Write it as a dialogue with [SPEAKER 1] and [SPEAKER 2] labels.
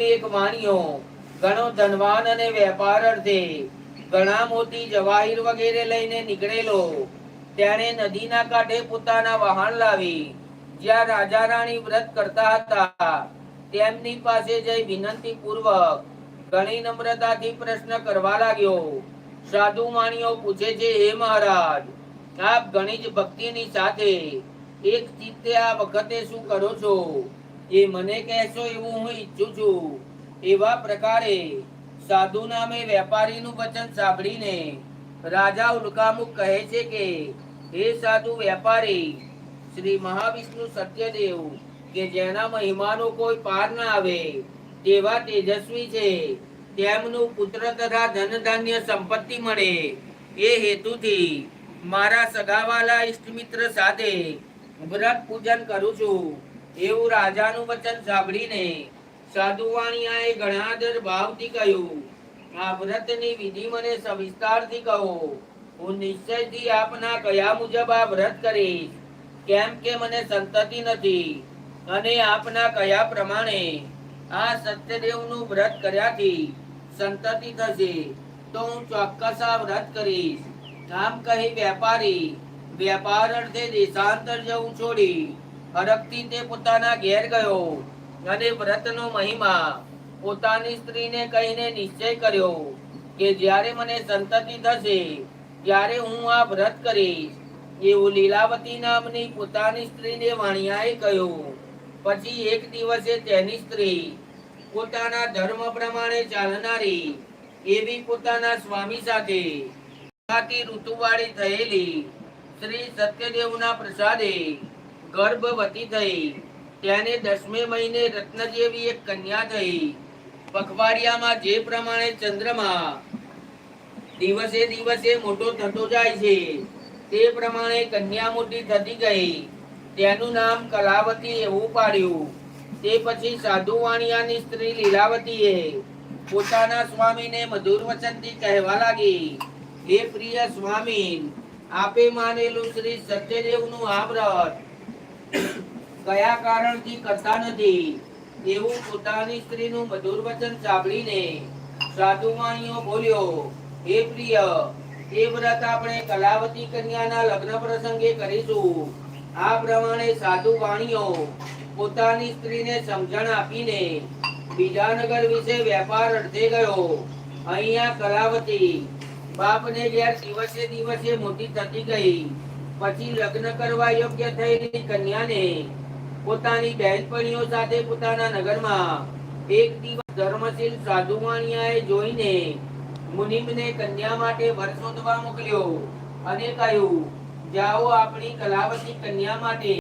[SPEAKER 1] એક વાણિયો ઘણો ધનવાન અને વેપાર અર્થે ઘણા મોતી જવાહીર વગેરે લઈને નીકળેલો. તેણે નદીના કાંઠે પોતાના વાહન લાવી. જ્યાં રાજા રાણી વ્રત કરતા હતા. તેમની પાસે જઈ વિનંતી પૂર્વક ઘણી નમ્રતાથી પ્રશ્ન કરવા લાગ્યો. સાધુ માણીઓ પૂછે છે, હે મહારાજ, આપ ઘણી જ ભક્તિની સાથે એક ચિત્તે આ વખતે શું કરો છો? એ મને કહેશો એવું હું ઈચ્છું છું. એવા પ્રકારે સાધુ નામે વેપારીનું વચન સાંભળીને રાજા ઉલ્કામુખ કહે છે કે, હે સાધુ વેપારી, શ્રી મહાવિષ્ણુ સત્યદેવ, કે જેના મહિમાનો કોઈ પાર ના આવે, તેવા તેજસ્વી છે. તેમનું પુત્ર તથા ધન ધાન્ય સંપત્તિ મળે. એ હેતુથી મારા સગાવાલા ઇષ્ટમિત્ર સાથે વ્રત પૂજન કરું છું. એવું રાજાનું વચન સાંભળીને સાધુ વાણિયાએ ઘણાદર ભાવથી કહ્યું, આ વ્રતની વિધિ મને સવિસ્તારથી કહો. હું નિશ્ચયથી આપના કયા મુજબ આ વ્રત કરીશ? કેમ કે મને સંતતિ નથી અને આપના કયા પ્રમાણે? આ સત્યદેવનું વ્રત કર્યાથી સંતતિ થશે, તો હું ચોક્કસ આ વ્રત કરીશ. આમ કહી વેપારી, વેપાર અર્થે દેશાંતર જવું છોડી હરખથી તે પોતાના ઘેર ગયો અને વ્રતનો મહિમા પોતાની સ્ત્રીને કહીને નિશ્ચય કર્યો કે જ્યારે મને સંતતિ થશે, ત્યારે હું આ વ્રત કરીશ. એવું લીલાવતી નામની પોતાની સ્ત્રીને વાણિયાએ કહ્યું. પછી એક દિવસે તેની સ્ત્રી પોતાના ધર્મ પ્રમાણે ચાલનારી એવી પોતાના સ્વામી સાથે ઋતુવાળી થયેલી શ્રી સત્યદેવના પ્રસાદે ગર્ભવતી થઈ તેને દસમે મહિને રત્ન જેવી એક કન્યા થઈ પખવાડિયામાં જે પ્રમાણે ચંદ્રમા દિવસે દિવસે મોટો થતો જાય છે, તે પ્રમાણે કન્યા મોટી થતી ગઈ. તેનું નામ કલાવતી એવું પાડ્યું. તે પછી સાધુ વાણિયાની સ્ત્રી લીલાવતીએ પોતાના સ્વામીને મધુર વચનથી કહેવા લાગી, હે પ્રિય સ્વામી, આપે માનેલું શ્રી સત્યદેવનું આ વ્રત કયા કારણથી કરતા નથી? એવું પોતાની સ્ત્રીનું મધુર વચન સાંભળીને સાધુ વાણીઓ બોલ્યો, હે પ્રિય, એ વ્રત આપણે કલાવતી કન્યાના લગ્ન પ્રસંગે કરીશું. આ પ્રમાણે સાધુ વાણીઓ પોતાની સ્ત્રીને સમજણ આપીને બીજાનગર વિશે વેપાર અર્થે ગયો. અહીંયા કલાવતી બાપને ઘેર દિવસે દિવસે મોટી થતી ગઈ. પછી લગ્ન કરવા યોગ્ય થયેલી કન્યાને પોતાની બહેનપણીઓ સાથે પોતાના નગરમાં એક દિવસ ધર્મશીલ સાધુ વાણિયાએ જોઈને મુનિમને કન્યા માટે વર શોધવા મોકલ્યો અને કહ્યું, જાઓ આપણી કલાવતી કન્યા માટે